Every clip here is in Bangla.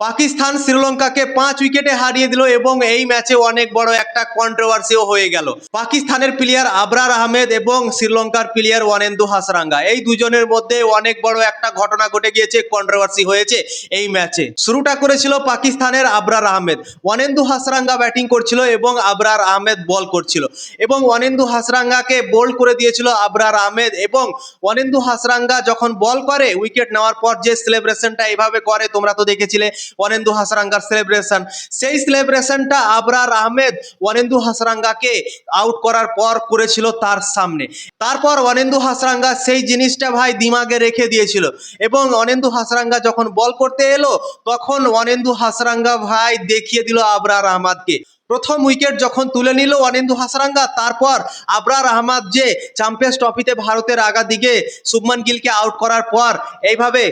পাকিস্তান শ্রীলঙ্কাকে পাঁচ উইকেটে হারিয়ে দিল এবং এই ম্যাচে অনেক বড় একটা কন্ট্রোভার্সিও হয়ে গেল। পাকিস্তানের প্লেয়ার আবরার আহমেদ এবং শ্রীলঙ্কার প্লেয়ার ওয়ানেন্দু হাসরাঙ্গা, এই দুজনের মধ্যে অনেক বড় একটা ঘটনা ঘটে গিয়েছে কন্ট্রোভার্সি হয়েছে এই ম্যাচে। শুরুটা করেছিল পাকিস্তানের আবরার আহমেদ। ওয়ানেন্দু হাসরাঙ্গা ব্যাটিং করছিল এবং আবরার আহমেদ বল করছিল। এবং ওয়ানেন্দু হাসরাঙ্গাকে বোল্ড করে দিয়েছিল আবরার আহমেদ এবং ওয়ানেন্দু হাসরাঙ্গা যখন বল করে উইকেট নেওয়ার পর যে সেলিব্রেশনটা এইভাবে করে, তোমরা তো দেখেছিলে ওয়ানেন্দু হাসরাঙ্গার সেলিব্রেশন সেই সেলিব্রেশনটা আবরার আহমেদ ওয়ানেন্দু হাসরাঙ্গাকে আউট করার পর করেছিল তার সামনে। তারপর অনেন্দু হাসরাঙ্গা সেই জিনিসটা ভাই দিমাগে রেখে দিয়েছিল। এবং অনেন্দু হাসরাঙ্গা যখন বল করতে এলো, তখন অনেন্দু হাসরাঙ্গা ভাই দেখিয়ে দিল আবরার আহমদকে। প্রথম উইকেট যখন তুলে নিল অনেন্দু হাসরাঙ্গা, তারপর আবরার আহমদ যে চ্যাম্পিয়ন্স ট্রফিতে ভারতের আগা দিকে শুভমান গিলকে আউট করার পর এইভাবে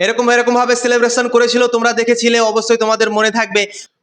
এরকম এরকম ভাবে সেলিব্রেশন করেছিল তোমরা দেখেছিলে অবশ্যই তোমাদের মনে থাকবে।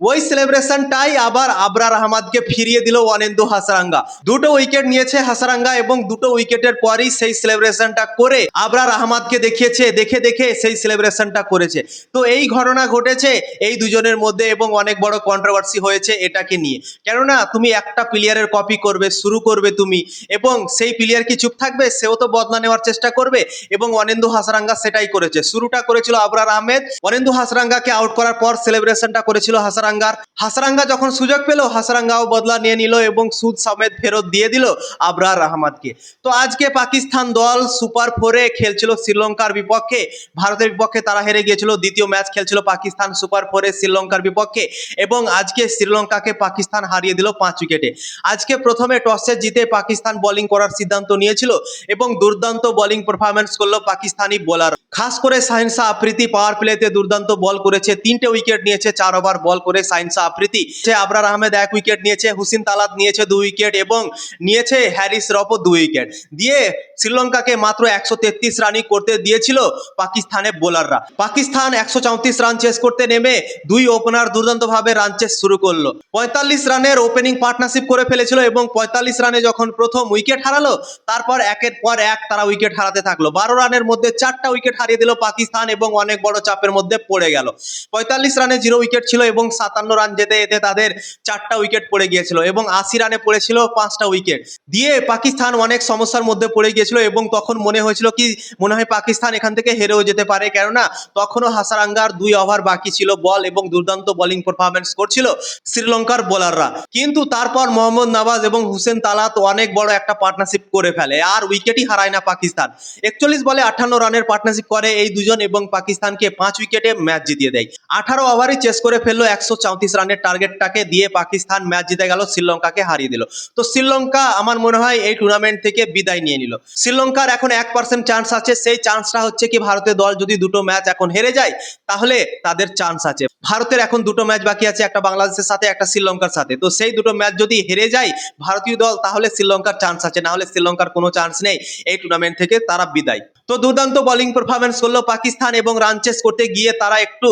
ওই সেলিব্রেশনটাই আবার আবরার আহমদকে ফিরিয়ে দিল ওয়ানেন্দু হাসারাঙ্গা। দুটো উইকেট নিয়েছে হাসারাঙ্গা এবং দুটো উইকেটের পরই সেই সেলিব্রেশনটা করে আবরার আহমদকে দেখিয়েছে, দেখে দেখে সেই সেলিব্রেশনটা করেছে। তো এই ঘটনা ঘটেছে এই দুজনের মধ্যে এবং অনেক বড় কন্ট্রোভার্সি হয়েছে এটাকে নিয়ে। কেননা তুমি একটা প্লেয়ারের কপি করবে, শুরু করবে তুমি এবং সেই প্লেয়ার কি চুপ থাকবে? সেও তো বদলা নেওয়ার চেষ্টা করবে এবং অনেন্দু হাসরাঙ্গা সেটাই করেছে। শুরুটা করেছিল আবরার আহমেদ। অনেন্দু হাসরাঙ্গাকে আউট করার পর সেলিব্রেশনটা করেছিল হাসরাঙ্গার। হাসরাঙ্গা যখন সুযোগ পেল, হাসরাঙ্গাও বদলা নিয়ে নিল এবং সুদ সমেত ফেরত দিয়ে দিল আবরার আহমদকে। তো আজকে পাকিস্তান দল সুপার ফোরে খেলছিল শ্রীলঙ্কার বিপক্ষে। ভারতের বিপক্ষে তারা হেরে গিয়েছিল, দ্বিতীয় ম্যাচ খেলছিল পাকিস্তান সুপার ফোরে শ্রীলঙ্কার বিপক্ষে এবং আজকে শ্রীলঙ্কাকে পাকিস্তান হারিয়ে দিল পাঁচ উইকেটে। আজকে প্রথমে টসে জিতে পাকিস্তান বোলিং করার সিদ্ধান্ত নিয়েছিল এবং দুর্দান্ত বোলিং পারফরমেন্স করল পাকিস্তানি বোলার। খাস করে সাইন্সা আফ্রিদি পাওয়ার প্লেতে দুর্দান্ত বল করেছে, তিনটে উইকেট নিয়েছে, চার ওভার বল করে সাইন্সা আফ্রিদি সে আবরার আহমেদ এক উইকেট নিয়েছে, হুসিন তালাত নিয়েছে দুই উইকেট এবং নিয়েছে হ্যারিস রফও দুই উইকেট দিয়ে শ্রীলঙ্কাকে মাত্র একশো তেত্রিশ রানই করতে দিয়েছিল পাকিস্তানের বোলাররা। পাকিস্তান একশো চৌত্রিশ রান চেস করতে নেমে দুই ওপেনার দুর্দান্তভাবে রান চেস শুরু করল। পঁয়তাল্লিশ রানের ওপেনিং পার্টনারশিপ করে ফেলেছিল এবং পঁয়তাল্লিশ রানে যখন প্রথম উইকেট হারালো, তারপর একের পর এক তারা উইকেট হারাতে থাকল। বারো রানের মধ্যে চারটা উইকেট হারিয়ে দিল পাকিস্তান এবং অনেক বড় চাপের মধ্যে পড়ে গেল। পঁয়তাল্লিশ রানে জিরো উইকেট ছিল এবং সাতান্ন রান যেতে যেতে তাদের চারটা উইকেট পড়ে গিয়েছিল এবং আশি রানে পড়েছিল পাঁচটা উইকেট দিয়ে পাকিস্তান অনেক সমস্যার মধ্যে পড়ে গিয়েছিল এবং তখন মনে হয়েছিল কি, মনে হয় পাকিস্তান এখান থেকে হেরেও যেতে পারে। কেননা, তখনও হাসারাঙ্গার দুই ওভার বাকি ছিল বল এবং দুর্দান্ত বোলিং পারফরমেন্স করছিল শ্রীলঙ্কার বোলাররা কিন্তু তারপর মোহাম্মদ নাবাজ এবং হুসেন তালাত অনেক বড় একটা পার্টনারশিপ করে ফেলে। আর উইকেটই হারায় না পাকিস্তান। একচল্লিশ বলে আঠান্ন রানের পার্টনারশিপ করে এই দুজন এবং পাকিস্তানকে পাঁচ উইকেটে ম্যাচ জিতিয়ে দেয়। আঠারো ওভারই চেস করে ফেলল একশো চৌত্রিশ রানের টার্গেটটাকে দিয়ে পাকিস্তান ম্যাচ জিতে গেল, শ্রীলঙ্কাকে হারিয়ে দিল। তো শ্রীলঙ্কা আমার মনে হয় এই টুর্নামেন্ট থেকে বিদায় নিয়ে নিল। শ্রীলঙ্কার এখন এক পার্সেন্ট চান্স আছে, সেই চান্সটা হচ্ছে কি ভারতের দল যদি দুটো ম্যাচ এখন হেরে যায়, তাহলে তাদের চান্স আছে। ভারতের এখন দুটো ম্যাচ বাকি আছে, একটা বাংলাদেশের সাথে, একটা শ্রীলঙ্কার সাথে। তো সেই দুটো ম্যাচ যদি হেরে যায় ভারতীয় দল, তাহলে শ্রীলঙ্কার চান্স আছে না হলে শ্রীলঙ্কার কোনো চান্স নেই এই টুর্নামেন্ট থেকে তারা বিদায়। তো দুর্দান্ত বোলিং পারফরমেন্স করল পাকিস্তান এবং রান চেস করতে গিয়ে তারা একটু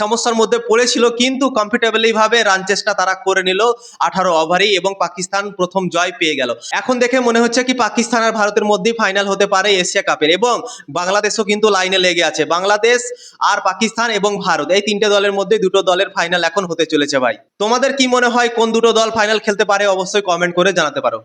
সমস্যার মধ্যে পড়েছিল, কিন্তু কমফর্টেবলি ভাবে রান চেসটা তারা করে নিল আঠারো ওভারেই এবং পাকিস্তান প্রথম জয় পেয়ে গেল। এখন দেখে মনে হচ্ছে কি পাকিস্তান আর ভারতের মধ্যেই ফাইনাল হতে পারে এশিয়া কাপের এবং বাংলাদেশও কিন্তু লাইনে লেগে আছে। বাংলাদেশ আর পাকিস্তান এবং ভারত এই তিনটে দলের মধ্যে দুটো দলের ফাইনাল এখন হতে চলেছে ভাই। তোমাদের কি মনে হয় কোন দুটো দল ফাইনাল খেলতে পারে? অবশ্যই কমেন্ট করে জানাতে পারো।